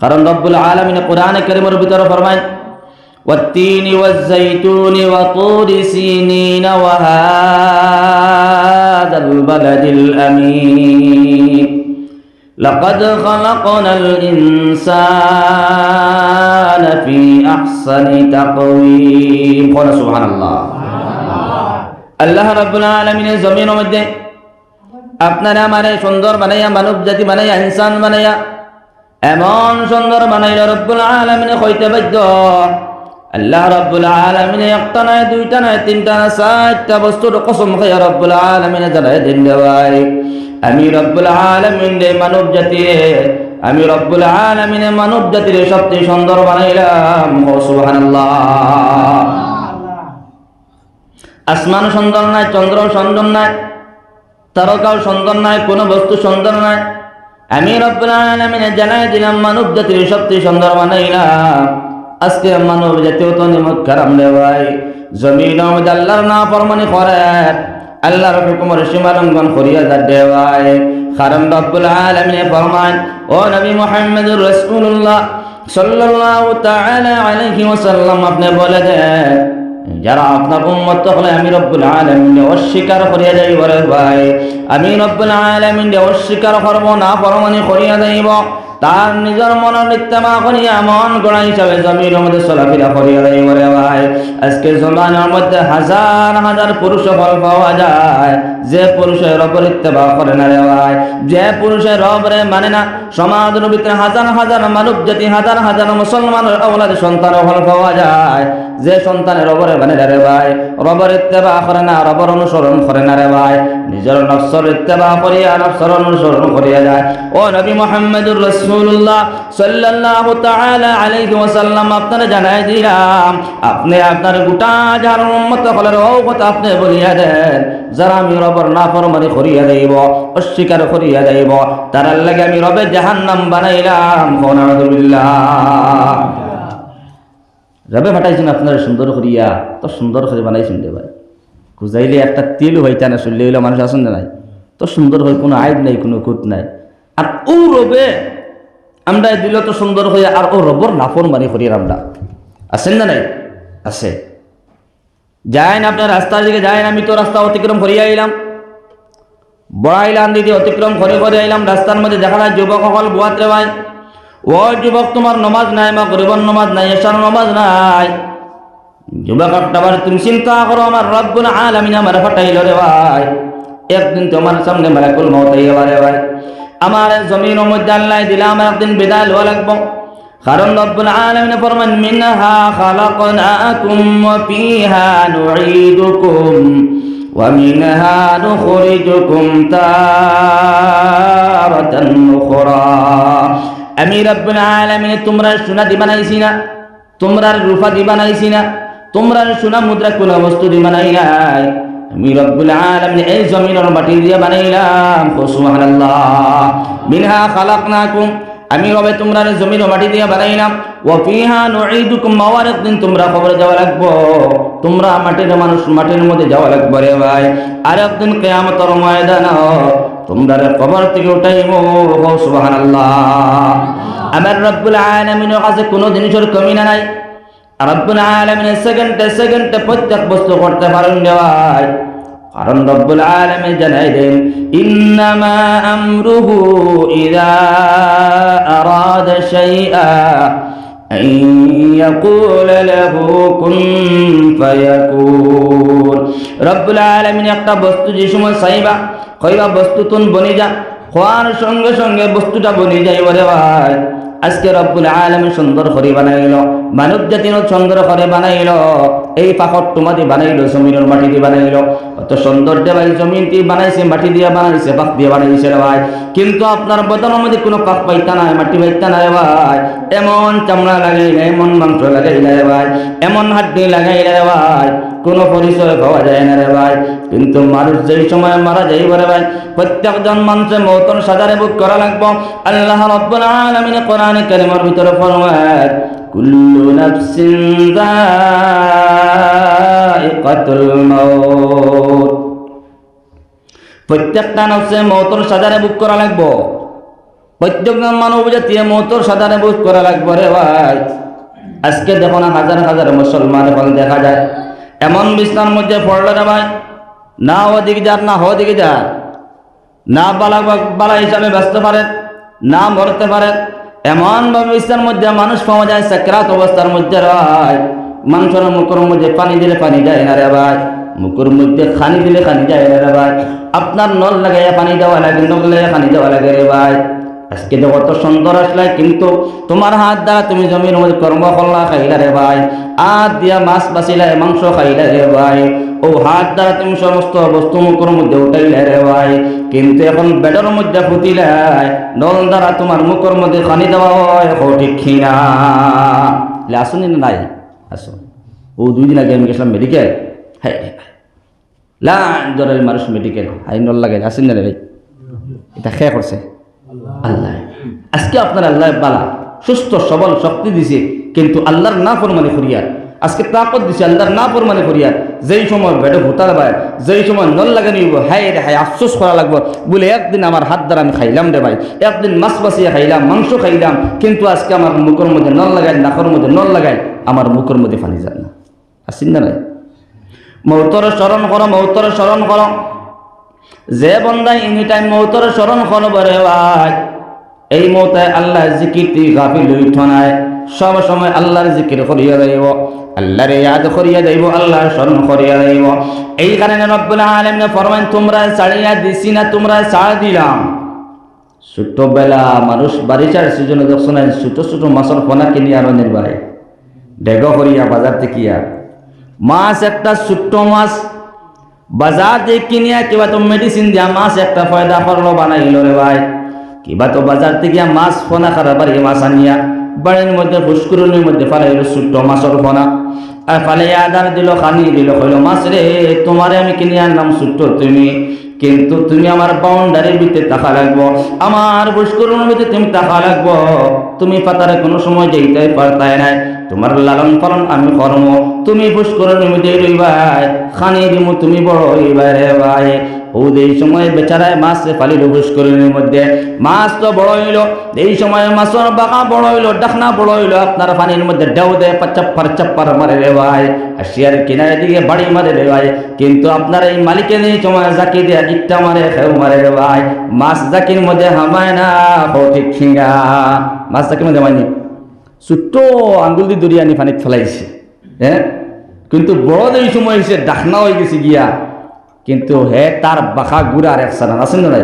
কারণ রব্বুল আলমিনে কোরআনে করিমের ভিতরে ফরমায় والتين والزيتون وطور سينين وهذا البلد الأمين لقد خلقنا الإنسان في أحسن تقويم قال سبحان الله আল্লাহ রাব্বুল আলামিনের জমিনের মধ্যে আপনারা আমারে সুন্দর বানাইয়া মানব জাতি বানাইয়া ইনসান বানাইয়া এমন সুন্দর বানাইল রব্বুল আলামিনে কইতে বাধ্য। আল্লাহ রাব্বুল আলামিনে একটা নয়, দুইটা নয়, তিনটা নয়, চারটা বস্তুর কসম খাইয়া রব্বুল আলামিনে জানাই দিন দেওয়াই আমি রব্বুল আলামিন রে মানব জাতি আমি রব্বুল আলামিনে মানব জাতির সবচেয়ে সুন্দর বানাইলাম। ও সুবহানাল্লাহ। আসমান সুন্দর নাই, চন্দ্র সুন্দর নাই, তারকাও সুন্দর নাই, কোনো বস্তু সুন্দর নাই। আমি রব্বুল জানাই দিলাম, মানব জাতির সবচেয়ে সুন্দর বানাইলাম আজকে মানব জাতীয় তো নিমত কারাম রে জমিন আল্লাহর না ফরমানি করে, আল্লাহর হুকুমের সীমা লঙ্ঘন করিয়া যা দে কারণ রব্বুল আলামিনে ফরমান, ও নবী মুহাম্মদুর রাসূলুল্লাহ সাল্লাল্লাহু তাআলা আলাইহি ওয়াসাল্লাম, আপনি বলে দেন যারা আপনার উম্মত হলে আমি রব্বুল আলামিন অস্বীকার করিয়া যাইব রে ভাই। আমি রব্বুল আলামিন অস্বীকার করব না পরমানি করিয়া যাইব। তার নিজের মনের ইত্তেমা করিয়া মন গড়া হিসাবে জমির মধ্যে চলাফেরা করিয়া যাইব রে ভাই। আজকে জমানের মধ্যে হাজার হাজার পুরুষ ফল পাওয়া যায়। যে পুরুষের রবের ইত্তেবা করে না রে ভাই। যে পুরুষের রবরে মানে না, সমাজের ভিতরে হাজার হাজার মানব জাতি, হাজার হাজার মুসলমানের অবলাদ সন্তান ফল পাওয়া যায়। যে সন্তানের রবরে মানে রে ভাই, রবর ইত্তেবা করে না, রবর অনুসরণ করে না রে ভাই। নিজের নফসর ইত্তেবা করিয়া, নফসর অনুসরণ করিয়া যায়। ও নবী মুহাম্মদুর রাসূলুল্লাহ সাল্লাল্লাহু তাআলা আলাইহি ওয়াসাল্লাম জানাই দিলাম, আপনি আপনার গোটা যার উম্মত হলের ও কথা আপনি বলিয়া দেন, যারা আমি রবর না ফরমানি করিয়া দেব অস্বীকার করিয়া দেব তার লাগে আমি রবে জাহান্নাম বানাইলাম। নাউযুবিল্লাহ রবে ফাটাইছেন আপনারা সুন্দর করিয়া, তো সুন্দর করে বানাইছেন রে ভাই। খুঁজাইলে একটা তেল হইতা না শুনলে হইলে মানুষ আসেন নাই? তো সুন্দর হয়ে কোনো আইব নাই, কোনো খুঁত নাই। আর ও রবে আমরা দিল তো সুন্দর হয়ে আর ও রবর নাফর মানি করি আমরা। আছেন না নাই? আছে। না আপনার রাস্তার দিকে যায় না আমি তো রাস্তা অতিক্রম করিয়া আইলাম। বড়াইলাম দিদি অতিক্রম করে করে আইলাম। রাস্তার মধ্যে দেখা যায় যুবক সকল বুয়াত রে ভাই। ও যুবক, তোমার নমাজ নাই মা গরিবর নমাজ নাই, এসার নমাজ নাই। যুবক, একটাবার তুমি চিন্তা করো, আমার রব্বুল আলামিন আমার ফাটাইল রে ভাই। একদিন তোমার সামনে মালাকুল মত আইবা রে ভাই। আমার জমির মধ্যে আল্লাহ দিলা আমার একদিন বিদায় লওয়া লাগবো। কারণ রব্বুল আলামিন ফরমান, মিনহা খালাকনাকুম ওয়া ফিহা নুঈদুকুম ওয়া মিনহা নুখরিজুকুম তারাতান উখরা। আমি রব্বুল আলামিন তোমরা সোনা দি বানাইছি না, তোমরা রূপা দি বানাইছি না, তোমরা সোনা মুদ্রা কোন বস্তু দি বানাই নাই। আমি রব্বুল আলামিন এই জমিনের মাটি দিয়ে বানাইলাম সুবহানাল্লাহ। মিনহা খালাকনাকুম, আমি রবে তোমরা জমির মাটি দিয়ে বানাইলাম। ও ফিহা নুঈদুকুম মাওয়ার দিন তোমরা খবর যাওয়া লাগবো। তোমরা মাটির মানুষ, মাটির মধ্যে যাওয়া লাগবে রে ভাই। আর একদিন কিয়ামতের ময়দানে তোমরা কবর থেকে উঠাইব সুবহানাল্লাহ আমার রব্বুল আলামিনের কাছে কোনো জিনিসের কমি না নাই রব্বুল আলামিনের সেকেন্ডে সেকেন্ডে প্রত্যেক বস্তু করতে পারেন রে ভাই কারণ রব্বুল আলামিন জানাই দেন ইন্নামা আমরুহু ইযা আরাদা শাইআ أن يقول له كن فيكون رب العالمين একটা বস্তু যে সময় চাইবা কইবা বস্তু তুন বনি যা খোয়ার সঙ্গে সঙ্গে বস্তুটা বনি যাই বলে ভাই। আজকে রব্বুল আলমী সুন্দর করে বানাইল, মানব জাতির সুন্দর করে বানাইল, এই পাখর তোমাদি বানাইল, জমিনের মাটি দিয়ে বানাইল। অত সুন্দর দেবাই জমিন দিয়ে বানাইছে, মাটি দিয়ে বানাইছে পাক দিয়ে বানাইছে রে ভাই। কিন্তু আপনার বদনের মধ্যে কোনো পাক পাইতা নাই, মাটি পাইতা নাই ভাই। এমন চামড়া লাগাইলে, এমন মাংস লাগাইলে ভাই। এমন হাড্ডি লাগাইলে ভাই। কোনো পরিচয় পাওয়া যায় না রে ভাই। কিন্তু মানুষ যেই সময় মারা যাইব রে ভাই প্রত্যেকজন মানুষের মৌতন সাজারে বুক করা লাগবো। আল্লাহ রব্বুল আলামিন কোরআনে কারিমের ভিতরে ফরমায় কুল্লু নাফসিন যায়িকাতুল মাউত। প্রত্যেকটা নফসে মৌতন সাজারে বুক করা লাগবো। প্রত্যেকজন মানব জাতীয় মতর সাধারণ বোধ করা লাগবে রে ভাই। আজকে দেখো না হাজার হাজার মুসলমান এখন দেখা যায়। এমন বিছনার মধ্যে পড়ল রে ভাই, না ওদিকে যার না হদিকে যার না বালা বালা হিসাবে ব্যস্ত পারেন, না মরতে পারেন। এমনভাবে বিছনার মধ্যে মানুষ পাওয়া যায়, সাকরাত অবস্থার মধ্যে রয়। মানুষের মুখের মধ্যে পানি দিলে পানি যায় না রে ভাই। মুখের মধ্যে খানি দিলে খানি যায় না রে ভাই। আপনার নল লাগাইয়া পানি দেওয়া লাগে, নল লাগাইয়া পানি দেওয়া লাগে রে ভাই। আজকে তো কত সুন্দর আসলে কিন্তু তোমার হাত দ্বারা তুমি জমির মধ্যে কর্ম করলা খাইলা রে ভাই। হাত দিয়া মাছ বাঁচিলা মাংস খাইলা রে ভাই। ও হাত দ্বারা তুমি সমস্ত বস্তু মুখের মধ্যে উঠাইলে রে ভাই। কিন্তু এখন বেডের মধ্যে ফুটিলাই নল দ্বারা তোমার মুখের মধ্যে খানি দেওয়া হয়, হো ঠিক খিনা আসুনি নাই আসো ও দুই দিন আগে আমি গেছিলাম মেডিকেল হ্যাঁ লান জরের মানুষ মেডিকেল হাই, নল লাগে আসেন না রে এটা খেয়ে করছে আল্লাহ। আজকে আপনার আল্লাহ বালা। সুস্থ, সবল শক্তি দিছে, কিন্তু আল্লাহর না ফরমানে করিয়ার আজকে তাকত দিছে, আল্লাহর না ফরমানে করিয়ার যেই সময় বেডে ভোটার ভাই যেই সময় নল হইব হাই রে হাই আফসোস করা লাগবো। বলে, একদিন আমার হাত দ্বারা আমি খাইলাম রে ভাই। একদিন মাছ বাসিয়ে খাইলাম, মাংস খাইলাম, কিন্তু আজকে আমার মুখের মধ্যে নল লাগাই, নাকের মধ্যে নল লাগাই, আমার মুখের মধ্যে ফানি যায় না। আসিন না নাই মৌতরে স্মরণ করো, মৌতরে স্মরণ করো। যে বন্দাই এনি টাইম মৌতর স্মরণ করবরে ভাই, এই মৌতায় আল্লাহ জিকির তুই গাফিল উঠ নাই। সব সময় আল্লাহর জিকির করিয়া যাইব আল্লাহর ইয়াদ করিয়া যাইব আল্লাহর স্মরণ করিয়া যাইব এই কারণে রব্বুল আলামিন ফরমান তোমরা ছাড়িয়া দিছি না, তোমরা ছাড় দিলাম। ছোটবেলা মানুষ বাড়িচার সিজনে দেখছ না, ছোট ছোট মাছের পোনা কিনি আর নির্বাহে ডেগ করিয়া বাজার থেকে মাছ একটা ছোট্ট মাছ বাজার কিনিয়া কিবা তো মেডিসিন দিয়া মাছ একটা ফয়দা করল বানাইল রে ভাই। কিবা তো বাজার থেকে মাছ ফোনা খারাপ বাড়ি মাছ আনিয়া বাড়ির মধ্যে ফুসকুরনির মধ্যে ফালাইল ছোট্ট মাছের ফোনা। আর ফালে আদার দিল, খানি দিল, কইল, মাছ রে, তোমারে আমি কিনে আনলাম ছোট্ট তুমি। কিন্তু তুমি আমার বাউন্ডারির ভিতরে টাকা লাগবো। আমার ফুসকুরনির ভিতরে তুমি টাকা লাগবো। তুমি পাতারে কোনো সময় যেতে পারতাই নাই। তোমার লালন পালন আমি কর্ম। তুমি ফুসকুরনির মধ্যে রইবাই, খানি দিমু তুমি বড় হইবাই রে ভাই। এই সময় বেচারায় মাছ ফালিল ফুসকুরনির মধ্যে মাছ তো বড় হইল, এই সময় মাছের বাঁকা বড় হইল, ডাকনা বড় হইল, আপনার পানির মধ্যে ডেউ দেয় চাপ্পার চাপ্পার মারে রে ভাই। আর শিয়ার কিনারে দিকে বাড়ি মারে রে ভাই। কিন্তু আপনার এই মালিকের এই সময় জাকি দিয়ে ইটটা মারে, খেউ মারে রে ভাই। মাছ জাকির মধ্যে হামায় না ঠিক খিঙ্গা। মাছ জাকির মধ্যে মানি ছোট্ট আঙ্গুল দিয়ে দরিয়া আনি পানিত ফেলাইছে হ্যাঁ কিন্তু বড় এই সময় হয়েছে ডাকনা হয়ে গেছে গিয়া। কিন্তু হে তার বাখা গুড়ার এক সানা আছেন না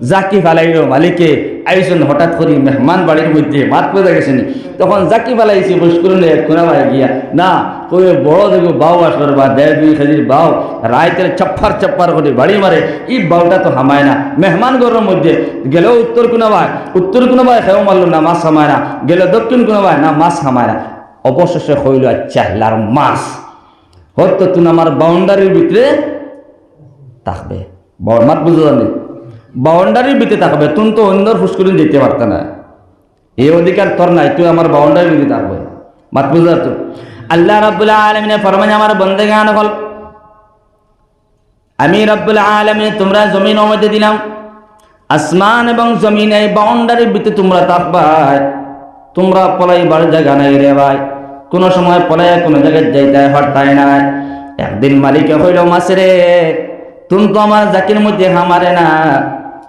যাকে ফেলাইল মালিকে আইসন, হঠাৎ করে মেহমান বাড়ির মধ্যে মাত করে গেছেন। তখন জাকি ফেলাইছে বস করুন কোনা ভাই গিয়া, না, কই বড় দেখো বাউ আসবার বা দেড় দুই খাজির বাউ রায়তের চপ্পার চপ্পার করে বাড়ি মারে, এই বাউটা তো হামায় না। মেহমান ঘরের মধ্যে গেলেও উত্তর কোনা ভাই উত্তর কোনা ভাই খেয়েও মারলো, না, মাছ হামায় না। গেলে দক্ষিণ কোনা ভাই না, মাছ হামায় না। অবশেষে হইল আচ্ছা লার মাছ। হয়তো তুমি আমার বাউন্ডারির ভিতরে থাকবে। মাত বুঝতে জানি বাউন্ডারির ভিতরে থাকবে তুমি তো অন্যর ফুসকুরিন যেতে পারত না। এই অধিকার তোর নাই, তুই আমার বাউন্ডারির ভিতরে থাকবে। মাত বুঝতে তো আল্লাহ রাব্বুল আলমিনে ফরমানে আমার বন্দে গান হল, আমি রব্বুল আলমিনে তোমরা জমিন মধ্যে দিলাম, আসমান এবং জমিন এই বাউন্ডারির ভিতরে তোমরা থাকবা, তোমরা পলাই পলাইবার জায়গা নাই রে ভাই। কোনো সময় পলায় কোনো জায়গায় যাইতে হরতায় নাই একদিন মালিকে হইল মাসে রে তুমি তো আমার জাকির মধ্যে হামারে না।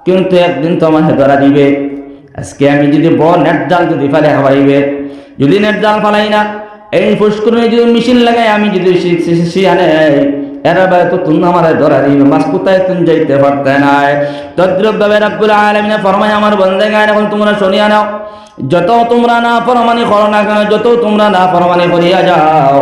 কিন্তু একদিন তো আমার ধরা দিবে। আজকে আমি যদি বড় নেট জাল যদি ফেলে হাবাইবে যদি নেট জাল ফালাই না, এই পুষ্করণে যদি মেশিন লাগাই আমি যদি শিয়ানে যত তোমরা না ফরমানি করিয়া যাও।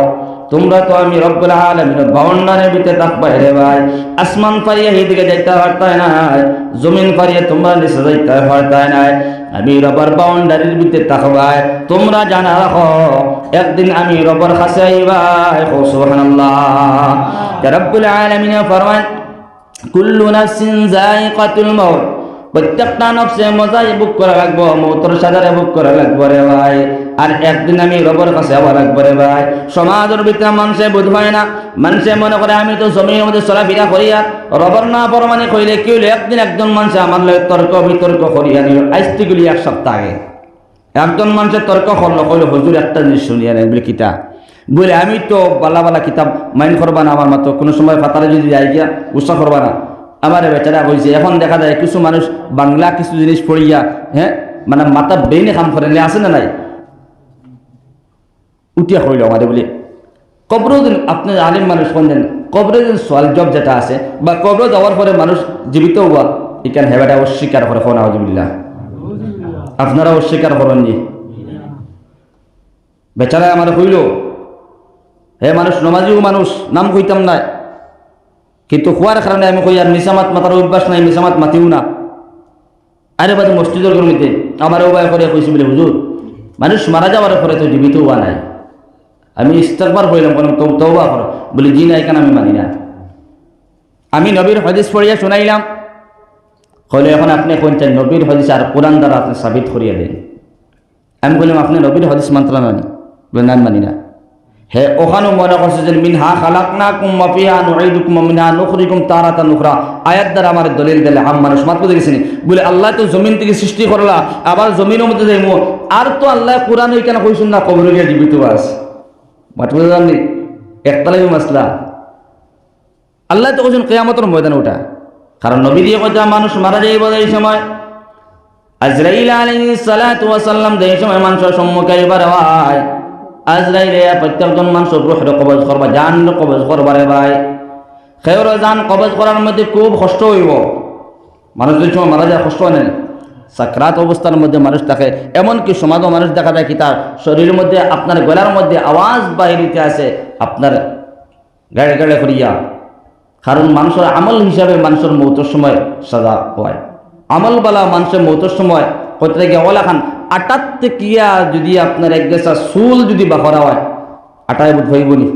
তোমরা তো আমি রব্বুল আলামিনের বাউন্ডারের ভিতরে থাকবাই রে ভাই। আসমান পারিয়ে এইদিকে যাইতে পারতাই নাই জমিন পারিয়ে তোমরা নিচে যাইতে পারতাই নাই আমি রবার বাউন্ডারির ভিতরে থাকবাই তোমরা জানা রাখো, একদিন আমি রবার কাছে আইবাই ও সুবহানাল্লাহ। রব্বুল আলামিন ফরমান কুল্লু নাফসিন যায়িকাতুল মাউত। প্রত্যেকটা নফসে মজাই বুক করা লাগবো, মৌতর সাজারে বুক করা লাগবো রে ভাই। আর একদিন আমি রবর কাছে আবার লাগবো রে ভাই। সমাজের ভিতরে মানুষে বুঝ হয় না, মানুষে মনে করে আমি তো জমির মধ্যে চলাফেরা করিয়া রবর না পরমানে কইলে কি হইলে? একদিন একজন মানুষে আমার লগে তর্ক বিতর্ক করিয়া নিল আইসটিগুলি এক সপ্তাহ আগে। একজন মানুষের তর্ক করল, কইলো, হুজুর, একটা জিনিস শুনিয়া নেই বলে কিতা? বলে আমি তো বালা বালা কিতাব মাইন করবা না আমার মতো কোনো সময় ফাতারে যদি যাই গিয়া উৎসাহ করবা না। আমার বেচারা হয়েছে এখন দেখা যায় কিছু মানুষ বাংলা কিছু জিনিস পড়িয়া হ্যাঁ মানে মাথা বেইনে কাম করে আছে না নাই? উঠিয়া কইল আমাদের বলে কবর দিন আপনি আলিম মানুষ কোন দিন কবরের দিন সোয়াল জব যেটা আছে, বা কবর যাওয়ার পরে মানুষ জীবিত হওয়া, এখানে হেবাটা অস্বীকার করে, ফোন আহজবিল্লা আপনারা অস্বীকার করেন জি বেচারা আমার কইল, হে মানুষ, নমাজিও মানুষ, নাম কইতাম না কিন্তু খোয়ার কারণে আমি কই আর মিসামাত মাতার অভ্যাস নাই মিসামাত মাতিও না। আরে বাদে মসজিদের কর্মীতে আমার উপায় করে কইছি বলে, হুজুর, মানুষ মারা যাওয়ার পরে তো জীবিত হওয়া নাই। আমি ইস্তাকবার হইলাম কোনো তৌবা করো। বলি, জি না, এখানে আমি মানি না। আমি নবীর হদিস পড়িয়া শোনাইলাম। হলে এখন আপনি কোনছেন নবীর হদিস আর কোরআন দ্বারা আপনি সাবিত করিয়া দেন। আমি বললাম আপনি নবীর হদিস মাত্রা নানি বলে, না মানি না। হে ওখানেও মনে করছে যে মিনহা খালাক না কুম মাফিহা নুঈদুকুম মিনহা নুখরিকুম তারাতা নুখরা আয়াত দ্বারা আমার দলিল দিলে আম মানুষ মাত্র দেখেছেন। বলে আল্লাহ তো জমিন থেকে সৃষ্টি করলা, আবার জমিনের মধ্যে যাইব আর তো আল্লাহ কোরআন ওইখানে কইছেন না, কবর গিয়ে জীবিত আছে মাঠ বুঝে জাননি? একতলাই মাসলা। আল্লাহ তো কইছেন কেয়ামতের ময়দানে ওটা কারণ নবী দিয়ে কথা মানুষ মারা যাইব এই সময়। আজরাইল আলাইহিস সালাতু ওয়াস সালাম দেই সময় মানুষের সম্মুখে এবার হয়। আজরাইলে প্রত্যেকজন মানুষ রুহ কবজ করবা, জান কবজ করবারে ভাই। খেয়র জান কবজ করার মধ্যে খুব কষ্ট হইব। মানুষ যদি সময় মারা যায়, কষ্ট হয় না। সাকরাত অবস্থার মধ্যে মানুষ থাকে, এমনকি সমাজও মানুষ দেখা যায় কি তার শরীরের মধ্যে, আপনার গলার মধ্যে আওয়াজ বাহিরিতে আছে আপনার গাড়ে গাড়ে করিয়া কারণ মানুষের আমল হিসাবে মানুষের মৌতের সময় সাজা হয়। আমল বালা মানুষের মৌতের সময় কোথায় গিয়ে ওলা খান আটার কিয়া যদি আপনার এক গেছা চুল যদি বাখরা হয় আটায় বোধ হইব নি।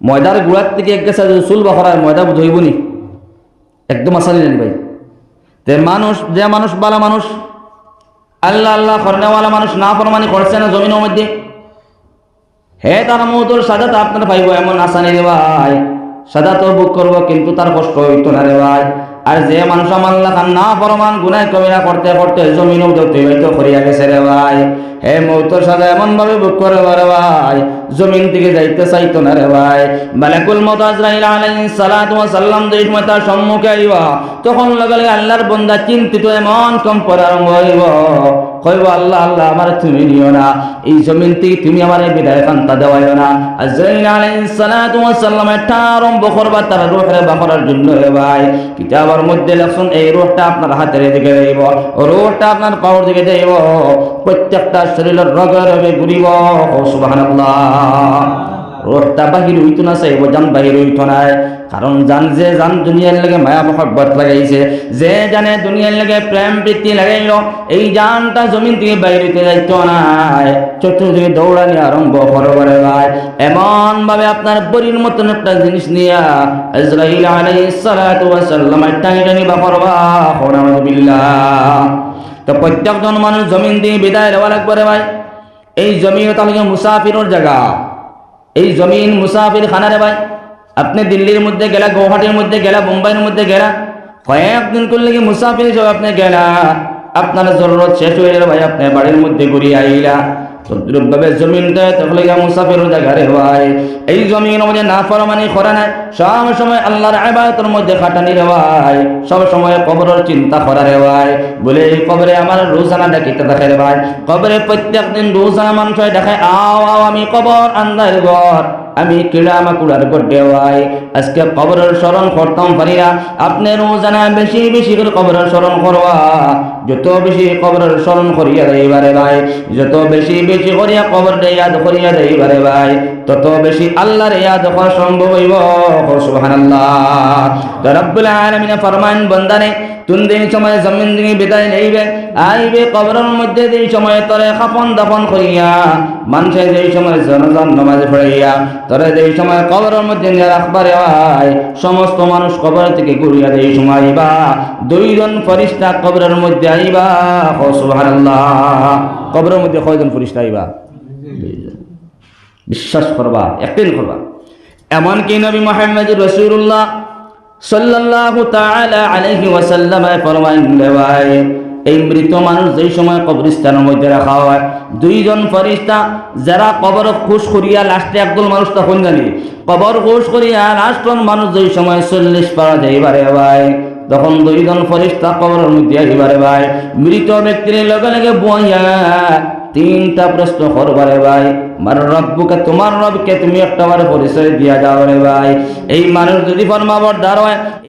ময়দার গুড়ার থেকে এক গেছা যদি চুল বাখরা হয়, ময়দা বোধ হইব নি। একদম আসানি জানি ভাই। তে মানুষ, যে মানুষ বালা মানুষ, আল্লাহ আল্লাহ করনেওয়ালা মানুষ না ফরমানি করছে না জমিনের মধ্যে, হে তার মৌতর সাজা তো আপনার পাইব এমন আসানি রে ভাই। সাদা তো বুক করব, কিন্তু তার কষ্ট হইতো না রে ভাই। আর যে মানুষ মাল্লা খান না পরমান গুনায় কবিরা করতে করতে জমিন অতিবাহিত করিয়া গেছে রে ভাই। হে মৌতর সাদা এমন ভাবে বুক করে রে ভাই, জমিন থেকে যাইতে চাইতো না রে ভাই। মালাকুল মত আজরাইল আলাইহিস সালাতু ওয়া সাল্লাম সময় তার সম্মুখে আইবা, তখন লগে লগে আল্লাহর বান্দা চিন্তিত এমন কম্পর আরম্ভ হইব। কইব, আল্লাহ আল্লাহ, আমার তুমি নিও না। এই জমিন থেকে তুমি আমার বিদায় কান্তা দেওয়াইও না। আজরাইল আলাইহিস সালাতু ওয়া সাল্লাম এটা আরম্ভ করবা তার রূহের বাকরার জন্য রে ভাই। কিতাবের মধ্যে লেখছেন, এই রূহটা আপনার হাতের দিকে যাইব রূহটা আপনার পাওয়ার দিকে যাইব প্রত্যেকটা শরীরের রগে রগে ঘুরিব। সুবহানাল্লাহ। রোডটা বাহির হইতো না, চাইব জান বাহির হইতো না। কারণ জান যে জান দুনিয়ার লাগে মায়া মহব্বত লাগাইছে, যে জানে দুনিয়ার লাগে প্রেম প্রীতি লাগাইল, এই জানটা জমিন থেকে বাইর হইতে যাইতো না চতুর্দিকে দৌড়ানি আরম্ভ করবারে ভাই। এমন ভাবে আপনার বরির মতন একটা জিনিস নিয়া ইসরাইল আলাইহিস সালাতু ওয়াস সালাম টানি টানি বা বিল্লাহ তো প্রত্যেকজন মানুষ জমিন দিয়ে বিদায় দেওয়া লাগবে রে ভাই। এই জমিন তাহলে মুসাফিরের জায়গা। এই জমিন মুসাফির খানারে ভাই। আপনি দিল্লির মধ্যে গেলা গৌহাটির মধ্যে গেলা, মুম্বাইয়ের মধ্যে গেলা কয়েকদিন করলে কি মুসাফির হিসেবে আপনি গেলা? আপনার জরুরত শেষ হয়ে গেল ভাই, আপনি বাড়ির মধ্যে ঘুরিয়ে আইলা। তদ্রুপভাবে জমিনটা মুসাফির এই মধ্যে না নাই আল্লাহর মধ্যে খাটানি চিন্তা করা বলে কবরে আমার কবরে প্রত্যেক দিন রোজানা মানুষ দেখায় আও আও, আমি কবর আন্দার ঘর আমি কিড়া মাকুড়ার গড্ডে ভাই আজকে কবরের স্মরণ করতাম পারি না আপনি রোজানা বেশি বেশি করে কবরের স্মরণ করবা। যত বেশি কবরের স্মরণ করিয়া দেইবারে ভাই, যত বেশি বেশি করিয়া কবর ইয়াদ করিয়া দেইবারে ভাই, তত বেশি আল্লাহর ইয়াদ করা সম্ভব হইব। সুবহানাল্লাহ। তো রব্বুল আলামিন ফরমান বন্দানে তুন দিন সময় জমিন দিকে বিদায় নেইবে, আইবে কবরের মধ্যে যেই সময় তরে খাপন দাপন করিয়া মানুষে যেই সময় জনজন নমাজ পড়াইয়া, তরে যেই সময় কবরের মধ্যে রাখবারে হয় সমস্ত মানুষ কবর থেকে ঘুরিয়া যেই সময় আইবা, দুইজন ফরিস্তা কবরের মধ্যে আইবা ও সুবহানাল্লাহ, কবরের মধ্যে কয়জন ফরিস্তা আইবা? বিশ্বাস করবা, একদিন করবা। এমনকি নবী মোহাম্মদ রসুল্লাহ সাল্লাল্লাহু তাআলা আলাইহি ওয়াসাল্লাম ফরমান দেওয়ায় এই মৃত মানুষ যেই সময় কবরস্থানের মধ্যে রাখা হয়, দুইজন ফরিস্তা যারা কবর খুশ করিয়া লাস্টে একদল মানুষ তখন জানি। কবর খুশ করিয়া লাস্টন মানুষ যেই সময় চল্লিশ পারা যাইবারে ভাই, তখন দুইজন ফরিস্তা কবরের মধ্যে আহিবারে ভাই। মৃত ব্যক্তির লগে লগে বইয়া তিনটা প্রশ্ন করবারে ভাই তোমার রবকে তুমি একটা বার পরিচয় দিয়া যাও রে ভাই। এই মানুষ যদি ফরমাবরদার হয়